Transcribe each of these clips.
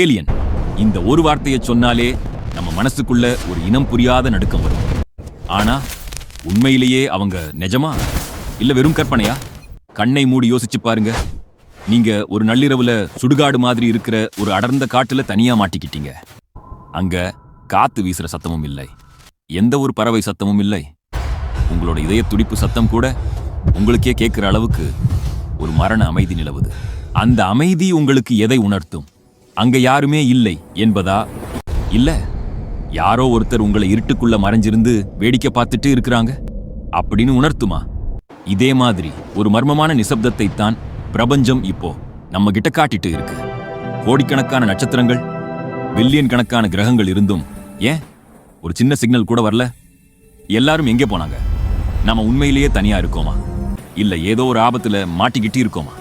Alien இந்த ஒரு வார்த்தையை சொன்னாலே நம்ம மனசுக்குள்ள ஒரு இனம் புரியாத நடுக்கம் வரும். ஆனா உண்மையிலேயே அவங்க நிஜமா? இல்ல வெறும் கற்பனையா? கண்ணை மூடி யோசிச்சு பாருங்க. நீங்க ஒரு நள்ளிரவுல சுடுகாடு மாதிரி இருக்கிற ஒரு அடர்ந்த காட்டுல தனியா மாட்டிக்கிட்டீங்க. அங்க காத்து வீசுற சத்தமும் இல்லை. எந்த ஒரு பறவை சத்தமும் இல்லை. உங்களோட இதய துடிப்பு சத்தம் கூட உங்களுக்கே கேட்கிற அளவுக்கு ஒரு மரண அமைதி நிலவுது. அந்த அமைதி உங்களுக்கு எதை உணர்த்தும்? அங்க யாருமே இல்லை என்பதா? இல்ல. யாரோ ஒருத்தர் உங்களை இருட்டுக்குள்ள மறைஞ்சிருந்து வேடிக்கை பார்த்துட்டு இருக்கிறாங்க? அப்படின்னு உணர்த்துமா? இதே மாதிரி ஒரு மர்மமான நிசப்தத்தை தான் பிரபஞ்சம் இப்போ நம்ம கிட்ட காட்டிட்டு இருக்கு. கோடிக்கணக்கான நட்சத்திரங்கள் பில்லியன் கணக்கான கிரகங்கள் இருந்தும் ஏன்? ஒரு சின்ன சிக்னல் கூட வரல. எல்லாரும் எங்கே போனாங்க? நாம உண்மையிலேயே தனியா இருக்கோமா? இல்ல ஏதோ ஒரு ஆபத்துல மாட்டிக்கிட்டு இருக்கோமா?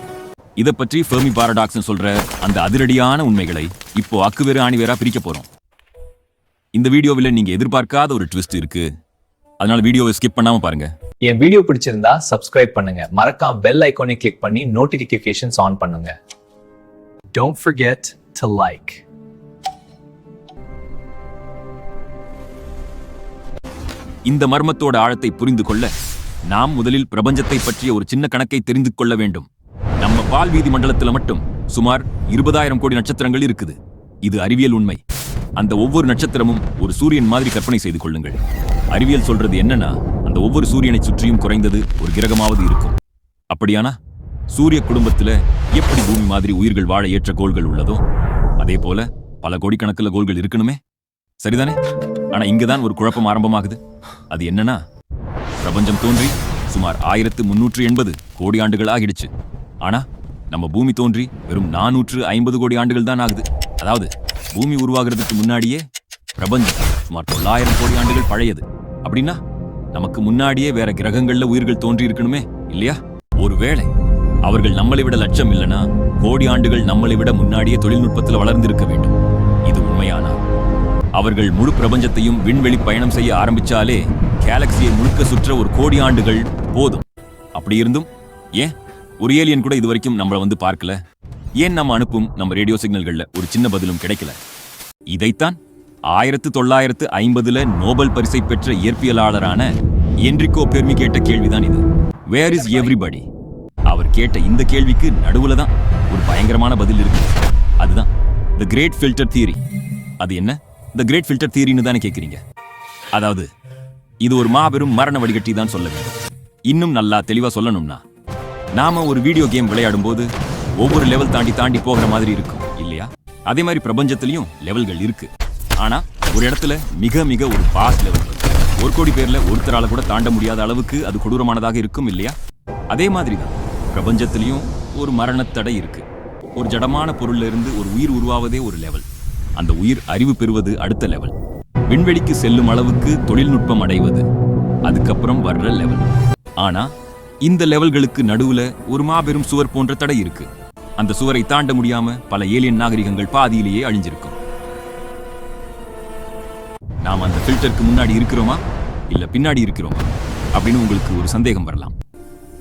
இத பற்றி ஃபெர்மி பாரடாக்ஸ்னு சொல்ற அந்த அதிரடியான உண்மைகளை இப்போ அக்குவேறு ஆணிவேரா பிரிக்க போறோம். இந்த வீடியோவில் நீங்க எதிர்பார்க்காத ஒரு ட்விஸ்ட் இருக்கு. அதனால வீடியோவை ஸ்கிப் பண்ணாம பாருங்க. என் வீடியோ பிடிச்சிருந்தா சப்ஸ்கிரைப் பண்ணுங்க. மறக்காம பெல் ஐகானை கிளிக் பண்ணி நோட்டிபிகேஷன்ஸ் ஆன் பண்ணுங்க. Don't forget to like. இந்த மர்மத்தோட ஆழத்தை புரிந்து கொள்ள நாம் முதலில் பிரபஞ்சத்தை பற்றிய ஒரு சின்ன கணக்கை தெரிந்து கொள்ள வேண்டும். பால்வீதி மண்டலத்தில் மட்டும் சுமார் இருபதாயிரம் கோடி நட்சத்திரங்கள் இருக்குது. இது அறிவியல் உண்மை. அந்த ஒவ்வொரு நட்சத்திரமும் ஒரு சூரியன் மாதிரி கற்பனை செய்து கொள்ளுங்கள். அறிவியல் சொல்றது என்னன்னா அந்த ஒவ்வொரு சூரியனை சுற்றியும் குறைந்தது ஒரு கிரகமாவது இருக்கும். அப்படியானா? சூரிய குடும்பத்துல எப்படி பூமி மாதிரி உயிர்கள் வாழ ஏற்ற கோள்கள் உள்ளதோ அதே போல பல கோடிக்கணக்கில் கோள்கள் இருக்கணுமே. சரிதானே? ஆனா இங்கதான் ஒரு குழப்பம் ஆரம்பமாகுது. அது என்னன்னா பிரபஞ்சம் தோன்றி சுமார் ஆயிரத்து முன்னூற்று எண்பது கோடி ஆண்டுகள் ஆகிடுச்சு. ஆனா நம்ம பூமி தோன்றி வெறும் நானூற்று ஐம்பது கோடி ஆண்டுகள் தான் ஆகுது. அதாவது பூமி உருவாகிறதுக்கு முன்னாடியே பிரபஞ்சம் சுமார் தொள்ளாயிரம் கோடி ஆண்டுகள் பழையது. அப்படின்னா நமக்கு முன்னாடியே வேற கிரகங்கள்ல உயிர்கள் தோன்றி இருக்கணுமே இல்லையா? ஒருவேளை அவர்கள் நம்மளை விட லட்சம் இல்லைன்னா கோடி ஆண்டுகள் நம்மளை விட முன்னாடியே தொழில்நுட்பத்தில் வளர்ந்திருக்க வேண்டும். இது உண்மையானா? அவர்கள் முழு பிரபஞ்சத்தையும் விண்வெளி பயணம் செய்ய ஆரம்பிச்சாலே கேலக்சியை முழுக்க சுற்ற ஒரு கோடி ஆண்டுகள் போதும். அப்படி இருந்தும் ஏன்? ஒரு ஏலியன் கூட இதுவரைக்கும் நம்மள வந்து பார்க்கல. ஏன் நம்ம அனுப்பும் நம்ம ரேடியோ சிக்னல்கள்ல ஒரு சின்ன பதிலும் கிடைக்கல? இதைத்தான் ஆயிரத்து தொள்ளாயிரத்து ஐம்பதுல நோபல் பரிசை பெற்ற இயற்பியலாளரான என்ரிகோ பெர்மி கேட்ட கேள்விதான் இது. வேர் இஸ் எவ்ரிபடி அவர் கேட்ட இந்த கேள்விக்கு நடுவுல தான் ஒரு பயங்கரமான பதில் இருக்கு. அதுதான் த கிரேட் ஃபில்டர் தியரி அது என்ன? த கிரேட் ஃபில்டர் தியரின்னு தானே கேட்குறீங்க அதாவது இது ஒரு மாபெரும் மரண வடிகட்டி தான் சொல்ல வேண்டும். இன்னும் நல்லா தெளிவா சொல்லணும்னா நாம ஒரு வீடியோ கேம் விளையாடும் போது ஒவ்வொரு லெவல் தாண்டி தாண்டி போகிற மாதிரி இருக்கும் இல்லையா? அதே மாதிரி பிரபஞ்சத்திலையும் லெவல்கள் இருக்கு. ஆனா ஒரு இடத்துல மிக மிக ஒரு பாஸ் லெவல் ஒரு கோடி பேர்ல ஒருத்தரால கூட தாண்ட முடியாத அளவுக்கு அது கொடூரமானதாக இருக்கும் இல்லையா? அதே மாதிரி தான் பிரபஞ்சத்திலையும் ஒரு மரணத்தடை இருக்கு. ஒரு ஜடமான பொருள்ல இருந்து ஒரு உயிர் உருவாவதே ஒரு லெவல் அந்த உயிர் அறிவு பெறுவது அடுத்த லெவல் விண்வெளிக்கு செல்லும் அளவுக்கு தொழில்நுட்பம் அடைவது. அதுக்கப்புறம் வர்ற லெவல் ஆனா இந்த லெவல்களுக்கு நடுவுல ஒரு மாபெரும் சுவர் போன்ற தடை இருக்கு. அந்த சுவரை தாண்ட முடியாம பல ஏலியன் நாகரிகங்கள் பாதியிலேயே அழிஞ்சிருக்கும். நாம் அந்த ஃபில்டருக்கு முன்னாடி இருக்கிறோமா? இல்ல பின்னாடி இருக்கிறோமா? அப்படின்னு உங்களுக்கு ஒரு சந்தேகம் வரலாம்.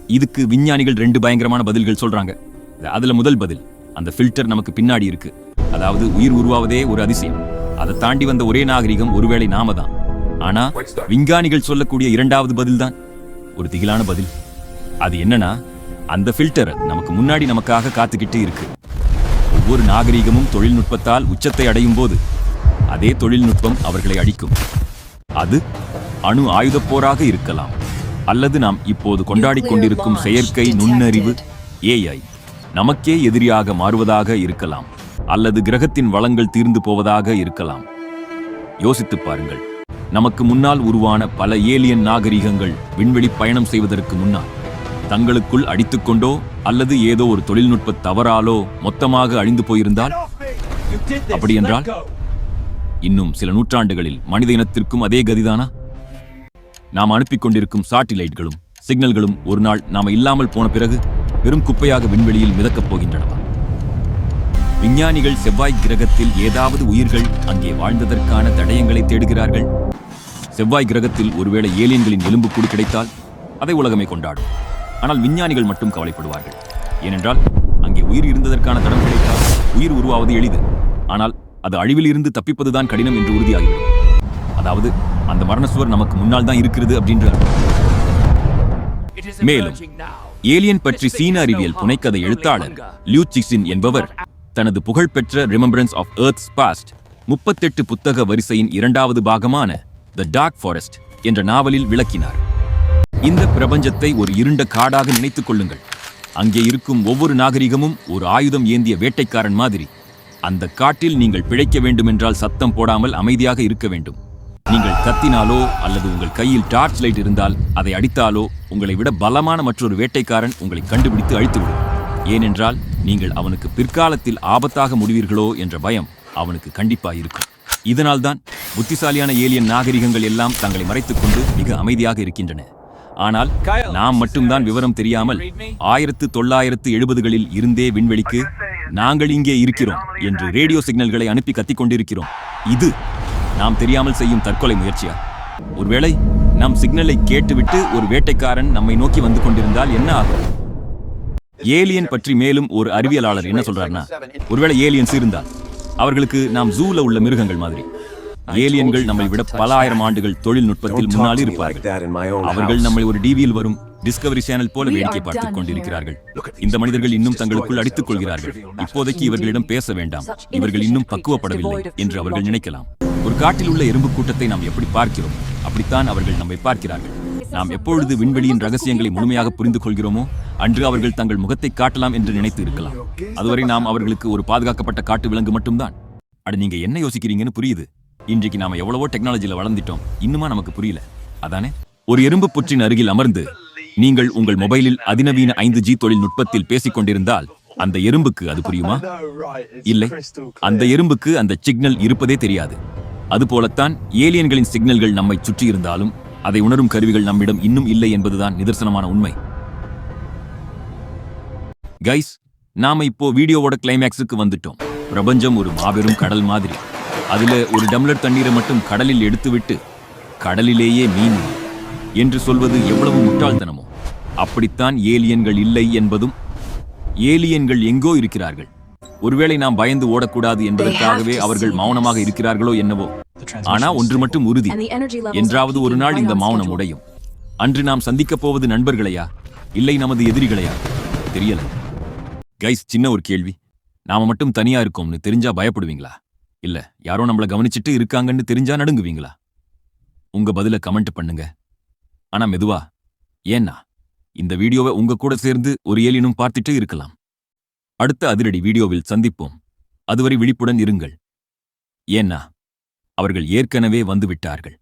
இதுக்கு விஞ்ஞானிகள் ரெண்டு பயங்கரமான பதில்கள் சொல்றாங்க. அதுல முதல் பதில் அந்த ஃபில்டர் நமக்கு பின்னாடி இருக்கு. அதாவது உயிர் உருவாவதே ஒரு அதிசயம். அதை தாண்டி வந்த ஒரே நாகரிகம் ஒருவேளை நாம தான். ஆனா விஞ்ஞானிகள் சொல்லக்கூடிய இரண்டாவது பதில் தான் ஒரு திகிலான பதில். அது என்னன்னா அந்த ஃபில்டர் நமக்கு முன்னாடி நமக்காக காத்துக்கிட்டு இருக்கு. ஒவ்வொரு நாகரிகமும் தொழில்நுட்பத்தால் உச்சத்தை அடையும் போது அதே தொழில்நுட்பம் அவர்களை அழிக்கும். அது அணு ஆயுதப் போராக இருக்கலாம். அல்லது நாம் இப்போது கொண்டாடிக் கொண்டிருக்கும் செயற்கை நுண்ணறிவு ஏஐ நமக்கே எதிரியாக மாறுவதாக இருக்கலாம். அல்லது கிரகத்தின் வளங்கள் தீர்ந்து போவதாக இருக்கலாம். யோசித்துப் பாருங்கள் நமக்கு முன்னால் உருவான பல ஏலியன் நாகரிகங்கள் விண்வெளி பயணம் செய்வதற்கு முன்னால் தங்களுக்குள் அடித்துக்கொண்டோ அல்லது ஏதோ ஒரு தொழில்நுட்ப தவறாலோ மொத்தமாக அழிந்து போயிருந்தால்? அப்படியென்றால் இன்னும் சில நூற்றாண்டுகளில் மனித இனத்திற்கும் அதே கதிதானா? நாம் அனுப்பிக் கொண்டிருக்கும் சாட்டிலைட்களும் சிக்னல்களும் ஒரு நாள் நாம இல்லாமல் போன பிறகு வெறும் குப்பையாக விண்வெளியில் மிதக்கப் போகின்றனவா? விஞ்ஞானிகள் செவ்வாய் கிரகத்தில் ஏதாவது உயிர்கள் அங்கே வாழ்ந்ததற்கான தடயங்களை தேடுகிறார்கள். செவ்வாய் கிரகத்தில் ஒருவேளை ஏலியன்களின் எலும்புக்கூடு கிடைத்தால் அதை உலகமே கொண்டாடும். ஆனால் விஞ்ஞானிகள் மட்டும் கவலைப்படுவார்கள். ஏனென்றால் அங்கே உயிர் இருந்ததற்கான தடம் கிடைத்தால் உயிர் உருவாவது எளிது. ஆனால் அது அழிவில் இருந்து தப்பிப்பதுதான் கடினம் என்று உறுதியாகிவிடும். அதாவது அந்த மரண சுவர் நமக்கு முன்னால் தான் இருக்கிறது அப்படின்ற மேலும் ஏலியன் பற்றி சீன அறிவியல் புனைக்கதை எழுத்தாளர் லியூ சிக்ஸின் என்பவர் தனது புகழ்பெற்ற ரிமெம்பரன்ஸ் ஆஃப் எர்த்ஸ் பாஸ்ட் முப்பத்தெட்டு புத்தக வரிசையின் இரண்டாவது பாகமான த டார்க் ஃபாரஸ்ட் என்ற நாவலில் விளக்கினார். இந்த பிரபஞ்சத்தை ஒரு இருண்ட காடாக நினைத்துக் கொள்ளுங்கள். அங்கே இருக்கும் ஒவ்வொரு நாகரிகமும் ஒரு ஆயுதம் ஏந்திய வேட்டைக்காரன் மாதிரி. அந்த காட்டில் நீங்கள் பிழைக்க வேண்டுமென்றால் சத்தம் போடாமல் அமைதியாக இருக்க வேண்டும். நீங்கள் கத்தினாலோ அல்லது உங்கள் கையில் டார்ச் லைட் இருந்தால் அதை அடித்தாலோ உங்களை விட பலமான மற்றொரு வேட்டைக்காரன் உங்களை கண்டுபிடித்து அழித்துவிடும். ஏனென்றால் நீங்கள் அவனுக்கு பிற்காலத்தில் ஆபத்தாக முடிவீர்களோ என்ற பயம் அவனுக்கு கண்டிப்பா இருக்கும். இதனால்தான் புத்திசாலியான ஏலியன் நாகரிகங்கள் எல்லாம் தங்களை மறைத்துக்கொண்டு மிக அமைதியாக இருக்கின்றன. ஆனால் நாம் மட்டும்தான் விவரம் தெரியாமல் ஆயிரத்து தொள்ளாயிரத்து எழுபதுகளில் இருந்தே விண்வெளிக்கு நாங்கள் இங்கே இருக்கிறோம் என்று ரேடியோ சிக்னல்களை அனுப்பி கத்திக் கொண்டிருக்கிறோம் இது நாம் தெரியாமல் செய்யும் தற்கொலை முயற்சியா? ஒருவேளை நாம் சிக்னலை கேட்டுவிட்டு ஒரு வேட்டைக்காரன் நம்மை நோக்கி வந்து கொண்டிருந்தால் என்ன ஆகும்? ஏலியன் பற்றி மேலும் ஒரு அறிவியலாளர் என்ன சொல்றாருன்னா ஒருவேளை ஏலியன்ஸ் இருந்தால் அவர்களுக்கு நாம் ஜூல உள்ள மிருகங்கள் மாதிரி. ஏலியன்கள் நம்மை விட பல ஆயிரம் ஆண்டுகள் தொழில்நுட்பத்தில் முன்னால் இருப்பார்கள். அவர்கள். நம்மை ஒரு டிவியில் வரும் டிஸ்கவரி சேனல் போல வேடிக்கை பார்த்துக் கொண்டிருக்கிறார்கள். இந்த மனிதர்கள் இன்னும் தங்களுக்குள் அடித்துக் கொள்கிறார்கள். இப்போதைக்கு இவர்களிடம் பேச வேண்டாம். இவர்கள் இன்னும் பக்குவப்படவில்லை என்று அவர்கள் நினைக்கலாம். ஒரு காட்டில் உள்ள எறும்பு கூட்டத்தை நாம் எப்படி பார்க்கிறோம்? அப்படித்தான் அவர்கள் நம்மை பார்க்கிறார்கள். நாம் எப்பொழுது விண்வெளியின் ரகசியங்களை முழுமையாக புரிந்து கொள்கிறோமோ அன்று அவர்கள் தங்கள் முகத்தை காட்டலாம் என்று நினைத்து இருக்கலாம். அதுவரை நாம் அவர்களுக்கு ஒரு பாதுகாக்கப்பட்ட காட்டு விலங்கு மட்டும்தான். அட நீங்க என்ன யோசிக்கிறீங்கன்னு புரியுது. இன்றைக்கு நாம எவ்வளவோ டெக்னாலஜில வளர்ந்துட்டோம். இன்னுமா நமக்கு புரியல. அதானே? ஒரு எறும்பு புற்றின் அருகில் அமர்ந்து நீங்கள் உங்கள் மொபைலில் அதிநவீன ஐந்து ஜி தொழில்நுட்பத்தில் பேசிக் கொண்டிருந்தால் அந்த எறும்புக்கு அது புரியுமா? இல்லை. அந்த எறும்புக்கு அந்த சிக்னல் இருப்பதே தெரியாது. அதுபோலத்தான் ஏலியன்களின் சிக்னல்கள் நம்மை சுற்றி இருந்தாலும் அதை உணரும் கருவிகள் நம்மிடம் இன்னும் இல்லை என்பதுதான் நிதர்சனமான உண்மை. கைஸ் நாம இப்போ வீடியோவோட கிளைமேக்ஸுக்கு வந்துட்டோம். பிரபஞ்சம் ஒரு மாபெரும் கடல் மாதிரி. அதுல ஒரு டம்ளர் தண்ணீரை மட்டும் கடலில் எடுத்துவிட்டு கடலிலேயே மீன் என்று சொல்வது எவ்வளவு முட்டாள்தனமோ. அப்படித்தான் ஏலியன்கள் இல்லை என்பதும் ஏலியன்கள் எங்கோ இருக்கிறார்கள். ஒருவேளை நாம் பயந்து ஓடக்கூடாது என்பதற்காகவே அவர்கள் மௌனமாக இருக்கிறார்களோ என்னவோ. ஆனா ஒன்று மட்டும் உறுதி. என்றாவது ஒரு நாள் இந்த மௌனம். உடையும். அன்று நாம் சந்திக்கப் போவது நண்பர்களையா? இல்லை நமது எதிரிகளையா? தெரியல. கைஸ் சின்ன ஒரு கேள்வி. நாம மட்டும் தனியா இருக்கோம்னு தெரிஞ்சா பயப்படுவீங்களா? இல்ல யாரோ நம்மள கவனிச்சிட்டு இருக்காங்கன்னு தெரிஞ்சா நடுங்குவீங்களா? உங்க பதில கமெண்ட் பண்ணுங்க. ஆனா மெதுவா ஏன்னா இந்த வீடியோவை உங்க கூட சேர்ந்து ஒரு ஏலினும் பார்த்துட்டு இருக்கலாம். அடுத்த அதிரடி வீடியோவில் சந்திப்போம். அதுவரை விழிப்புடன் இருங்கள். ஏன்னா அவர்கள் ஏற்கனவே வந்து விட்டார்கள்